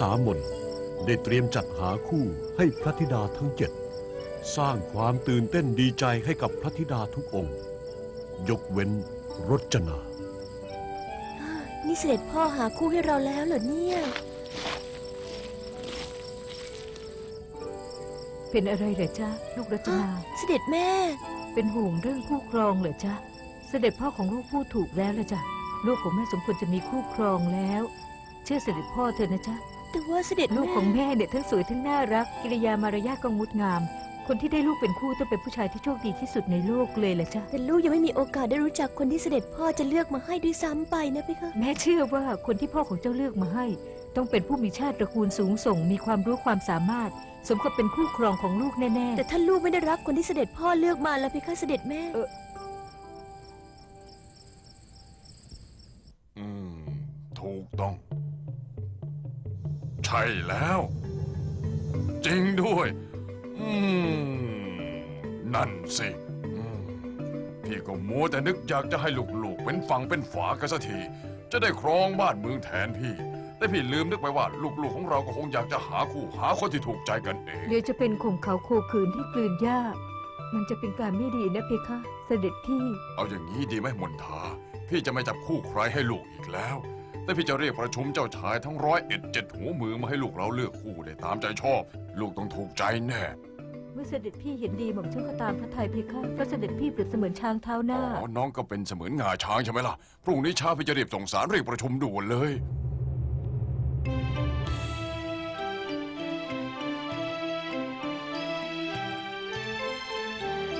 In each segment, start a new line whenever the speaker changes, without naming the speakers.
ท้าวสามนได้เตรียมจัดหาคู่ให้พระธิดาทั้งเจ็ดสร้างความตื่นเต้นดีใจให้กับพระธิดาทุกองค์ ยกเว้นรจนา
นี่เสด็จพ่อหาคู่ให้เราแล้วเหรอเนี่ย
เป็นอะไรเหรอจ๊ะลูกรัตนา
เสด็จแม่
เป็นห่วงเรื่องคู่ครองเหรอจ๊ะ เสด็จพ่อของลูกพูดถูกแล้วละจ้ะลูกของแม่สมควรจะมีคู่ครองแล้ว เชื่อเสด็จพ่อเถอะนะจ๊ะ
แต่ว่าเสด็จ
ลูก
แม่
ของแม่เนี่ยทั้งสวยทั้งน่ารัก กิริยามารยาทก็งดงาม คนที่ได้ลูกเป็นคู่ต้องเป็นผู้ชายที่โชคดีที่สุดในโลกเลยละจ้ะ
แต่ลูกยังไม่มีโอกาสได้รู้จักคนที่เสด็จพ่อจะเลือกมาให้ด้วยซ้ำไปนะพี่คะ
แม่เชื่อว่าคนที่พ่อของเจ้าเลือกมาให้ ต้องเป็นผู้มีชาติตระกูลสูงส่ง มีความรู้ความสามารถ สมกับเป็นคู่ครองของลูกแน่
แต่ถ้าลูกไม่ได้รับคนที่เสด็จพ่อเลือกมาแล้วพี่คะเสด็จแม่
อืม ถูกต้อง ใช่แล้ว จริงด้วย อืม นั่นสิอืมพี่ก็มัวแต่นึกอยากจะให้ลูกๆ เป็นฝั่งเป็นฝากันสักที จะได้ครองบ้านเมืองแทนพี่ แต่พี่ลืมนึกไปว่าลูกๆของเราก็คงอยากจะหาคู่หาคนที่ถูกใจกันเอง
ๆเดี๋ยวจะเป็นข่มเขาโคขืนที่กลืนหญ้า มันจะเป็นการไม่ดีนะเพคะ เสด็จพี่
เอาอย่างนี้ดีไหมมนทา พี่จะไม่จับคู่ใครให้ลูกอีกแล้ว แต่พี่จะเรียกประชุมเจ้าชายทั้งร้อยเอ็ดเจ็ดหัวมือมาให้ลูกเราเลือกคู่ได้ตามใจชอบ ลูกต้องถูกใจแน่
เมื่อเสด็จพี่เห็นดีหม่อมฉันก็ตามพระทัยเพคะเพราะเสด็จพี่เปรียบเสมือนช้างเท้าหน้า
อ๋อน้องก็เป็นเสมือนงาช้างใช่ไหมล่ะ พรุ่งนี้เช้าพี่จะเรียบส่งสารเรียกประชุมด่วนเลย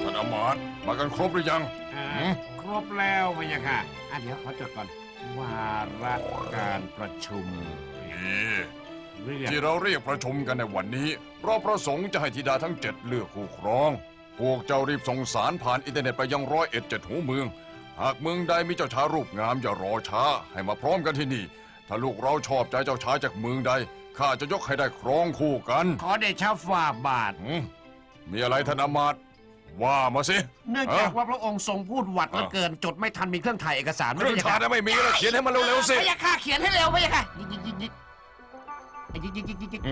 ท่านอมาตย์มากันครบหรือยัง
อ่า
หืม
ครบแล้วพะยะค่ะอะเดี๋ยวขอจดก่อน วาระการประชุม
นี่
เรื่อง
ที่เราเรียกประชุมกันในวันนี้เพราะประสงค์จะให้ธิดาทั้งเจ็ดเลือกคู่ครอง พวกเจ้ารีบส่งสารผ่านอินเทอร์เน็ตไปยังร้อยเอ็ดเจ็ดหัวเมือง หากเมืองใดมีเจ้าชายรูปงามอย่ารอช้า ให้มาพร้อมกันที่นี่ ถ้าลูกเราชอบใจเจ้าชายจากเมืองใดข้าจะยกให้ได้ครองคู่กัน
ขอเดชะฝ่าบาท
หืมมีอะไรท่านอามาตย์ ว่ามาสิ
เนื่องจาก
ฮะ
ว่าพระองค์ทรงพูดหวัดเหลือ
อะ
เกินจดไม่ทันมีเครื่องถ่ายเอกสาร
เครื่องชาร์จไม่มีแล้วเขียนให้มันเร็วๆสิ
พะยะค่ะเขียนให้เร็วพะยะค่ะยิกยิกยิกยิกยิกยิกยิกยิกยิก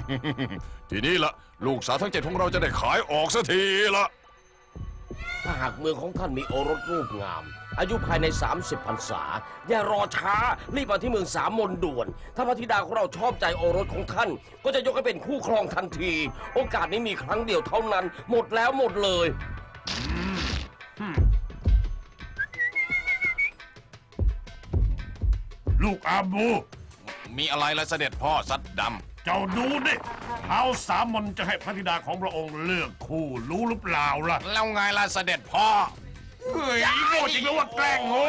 ทีนี้ละลูกสาวทั้งเจ็ดของเราจะได้ขายออกสักทีละ
ถ้าหากเมืองของท่านมีโอรสรูปงาม อายุภายใน 30พรรษา อย่ารอช้า รีบมาที่เมืองสามมนด่วน ถ้าพระธิดาของเราชอบใจโอรสของท่าน ก็จะยกให้เป็นคู่ครองทันที โอกาสนี้มีครั้งเดียวเท่านั้น หมดแล้วหมดเลย
ลูกอาบู
มีอะไรละเสด็จพ่อสัตดำ
เจ้าดูดิเท้าสามมนจะให้พระธิดาของพระองค์เลือกคู่รู้หรือเปล่าล่ะ
แล้วไงล่ะเสด็จพ่อ
เฮ้ยโง่จริงหรือว่าแกล้งโง่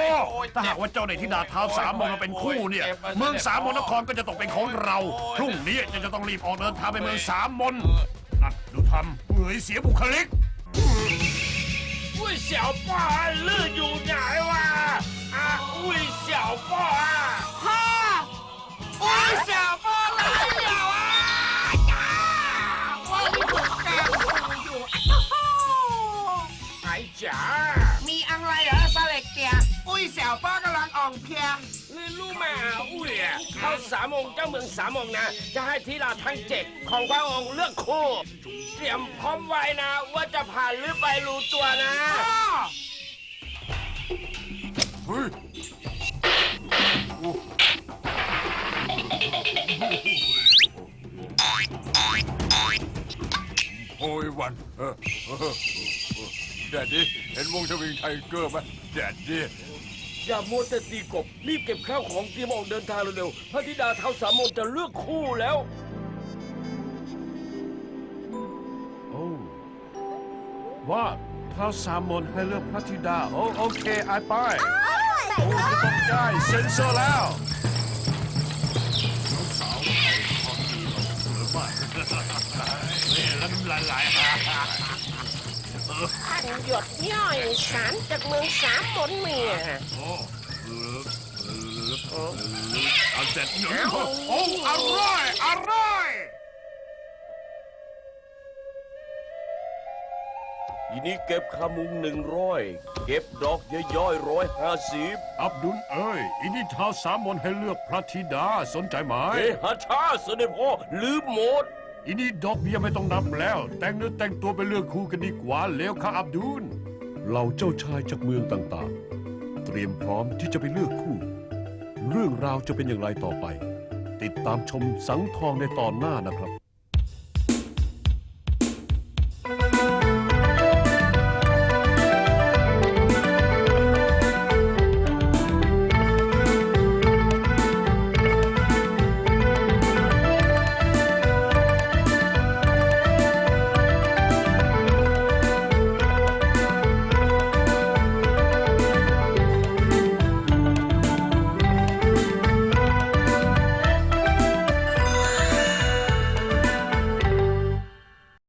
ถ้าหากว่าเจ้าได้ธิดาเท้าสามมนมาเป็นคู่เนี่ย เมืองสามมนนครก็จะตกเป็นของเรา พรุ่งนี้จะจะต้องรีบออกเดินทางไปเมืองสามมนนั่นดูทำเฮ้ยเสียบุคลิก
อุ้ยเสี่ยวป้าลื่นอยู่ไหนวะอะอุ้ยเสี่ยวป้า
อุ้ยเสี่ยวป้าไหนเดี่ยวอะจ้าว่าที่ถูกแกล้งอยู่
ไอ้จ๋า
มีอะไรเหรอสเล็กเตียอุ้ยเสี่ยวป้ากำลังอ่องเพลีย
นี่รู้ไหมอะอุ้ยอะเขาสามองค์เจ้าเมืองสามองค์นะ จะให้ธิดาทั้งเจ็ดของพระองค์เลือกคู่ เตรียมพร้อมไว้นะว่า จะผ่านหรือไปรู้ตัวนะ
เฮ้ยโอ้ยวันเออเออเออแดดดี้เห็นวงชวิงไทเกอร์ไหมแดดดี้
อย่ามัวแต่ตีกบรีบเก็บข้าวของเตรียมออกเดินทางเร็วๆพระธิดาเท้าสามมนจะเลือกคู่แล้ว
ว่าเท้าสามมนให้เลือกพระธิดา โอโอเคไอไปโอ้ไม่ต้องได้เซ็นเซอร์แล้วสาวไทยพอดีเราเสมอมากนี่แล้วน้ำลายไหล
ท่านหยดย่อยสารจากเมืองสามมนเมีย
โอ้เอาเสร็จหนึ่งโอ้อร่อยอร่อย
ทีนี้เก็บขามุงหนึ่งร้อยเก็บดอกย่อยๆร้อยห้าสิบ
อับดุลเอ้ยอินี่ท้าวสามมนให้เลือกพระธิดาสนใจไหม
เฮ้ฮัชชาเสด็จพ่อลืมหมด
อินี่ดอกเบี้ยไม่ต้องนับแล้ว แต่งเนื้อแต่งตัวไปเลือกคู่กันดีกว่าเลวค่ะอับดุล
เหล่าเจ้าชายจากเมืองต่างๆ เตรียมพร้อมที่จะไปเลือกคู่ เรื่องราวจะเป็นอย่างไรต่อไป ติดตามชมสังทองในตอนหน้านะครับ